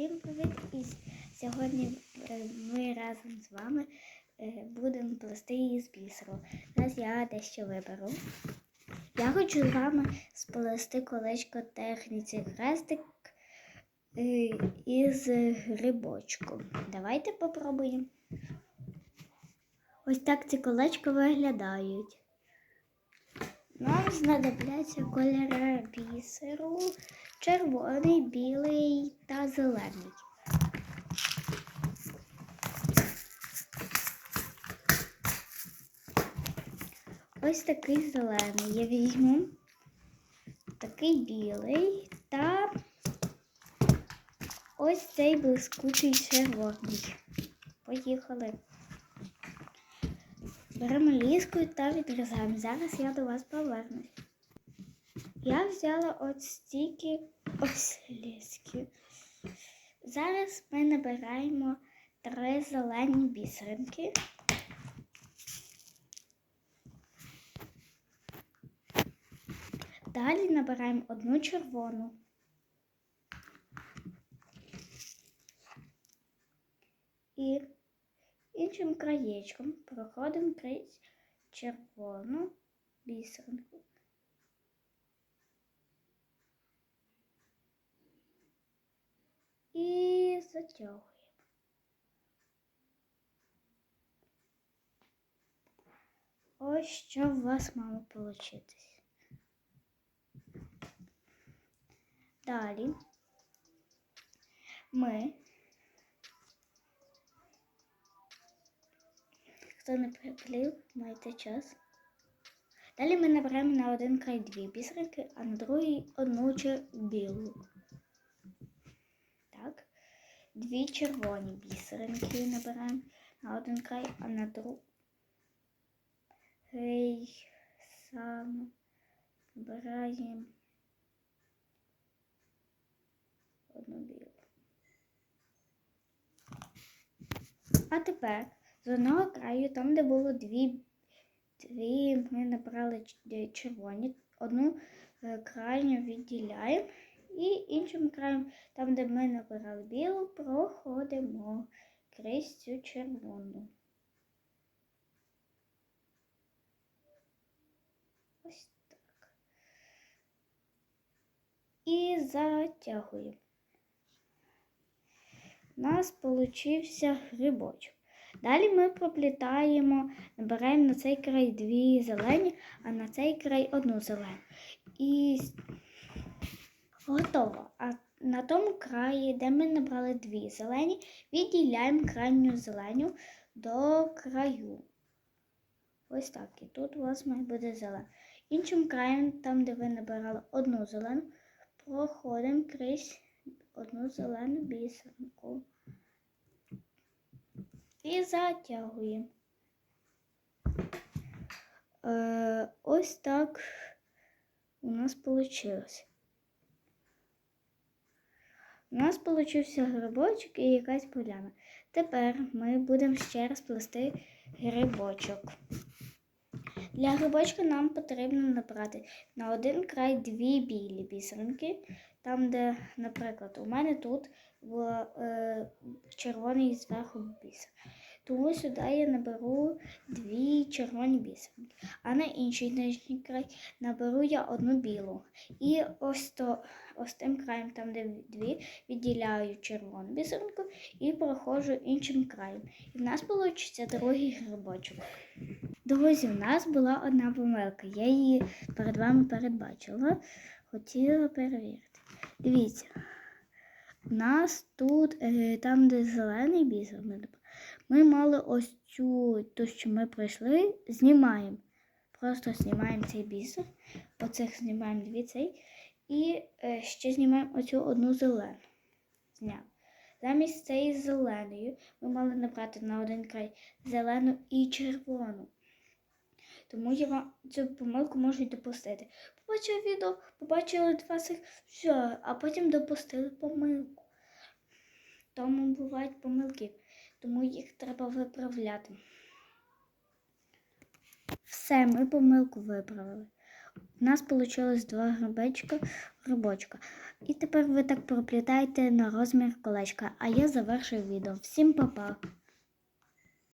Всім привіт! І сьогодні е, ми разом з вами е, будемо плести із бісеру. Зараз я дещо виберу. Я хочу з вами сплести колечко техніці хрестик е, із грибочком. Давайте попробуємо. Ось так ці колечка виглядають. Нам знадобляться кольори бісеру, червоний, білий та зелений. Ось такий зелений. Я візьму такий білий та ось цей блискучий червоний. Поїхали. Беремо ліску та відрізаємо. Зараз я до вас повернусь. Я взяла от стільки ось ліски. Зараз ми набираємо три зелені бісеринки. Далі набираємо одну червону. І іншим краєчком проходимо крізь червону бісеринку. І затягуємо. Ось що у вас мало получитись. Далі ми Хто не приплів, маєте час. Далі ми наберемо на один край дві бісеринки, а на другий одну білу. Так. Дві червоні бісеринки набираємо на один край, а на другий саме набираємо одну білу. А тепер з одного краю, там, де було дві, дві ми набрали червоні, одну е, крайню відділяємо і іншим краєм, там, де ми набирали білу, проходимо крізь цю червону. Ось так. І затягуємо. У нас получився грибочок. Далі ми проплітаємо, набираємо на цей край дві зелені, а на цей край одну зелену. І готово. А на тому краї, де ми набрали дві зелені, відділяємо крайню зеленю до краю. Ось так. І тут у вас має бути зелена. Іншим краєм, там, де ви набирали одну зелену, проходимо крізь одну зелену бісеринку. І затягуємо. Е, ось так у нас вийшло. У нас получився грибочок і якась поляна. Тепер ми будемо ще раз плести грибочок. Для грибочка нам потрібно набрати на один край дві білі бісеринки, там, де, наприклад, у мене тут в е, червоний зверху бісер. Тому сюди я наберу дві червоні бісеринки, а на інший нижній край наберу я одну білу. І ось то ось тим краєм, там де дві, відділяю червону бісеринку і проходжу іншим краєм. І в нас вийде другий грибочок. Друзі, в нас була одна помилка. Я її перед вами передбачила. Хотіла перевірити. Дивіться, у нас тут, е, там, де зелений бісер, ми, мали ось цю, ту, що ми пройшли, знімаємо. Просто знімаємо цей бісер, оцих знімаємо дві цей, і е, ще знімаємо оцю одну зелену. Зняв. Замість цієї зеленої ми мали набрати на один край зелену і червону. Тому я вам цю помилку можу й допустити. Побачили відео, побачили два цих, все, а потім допустили помилку. Тому бувають помилки, тому їх треба виправляти. Все, ми помилку виправили. У нас вийшло два грибочка, грибочка. І тепер ви так проплітаєте на розмір колечка, а я завершую відео. Всім па-па!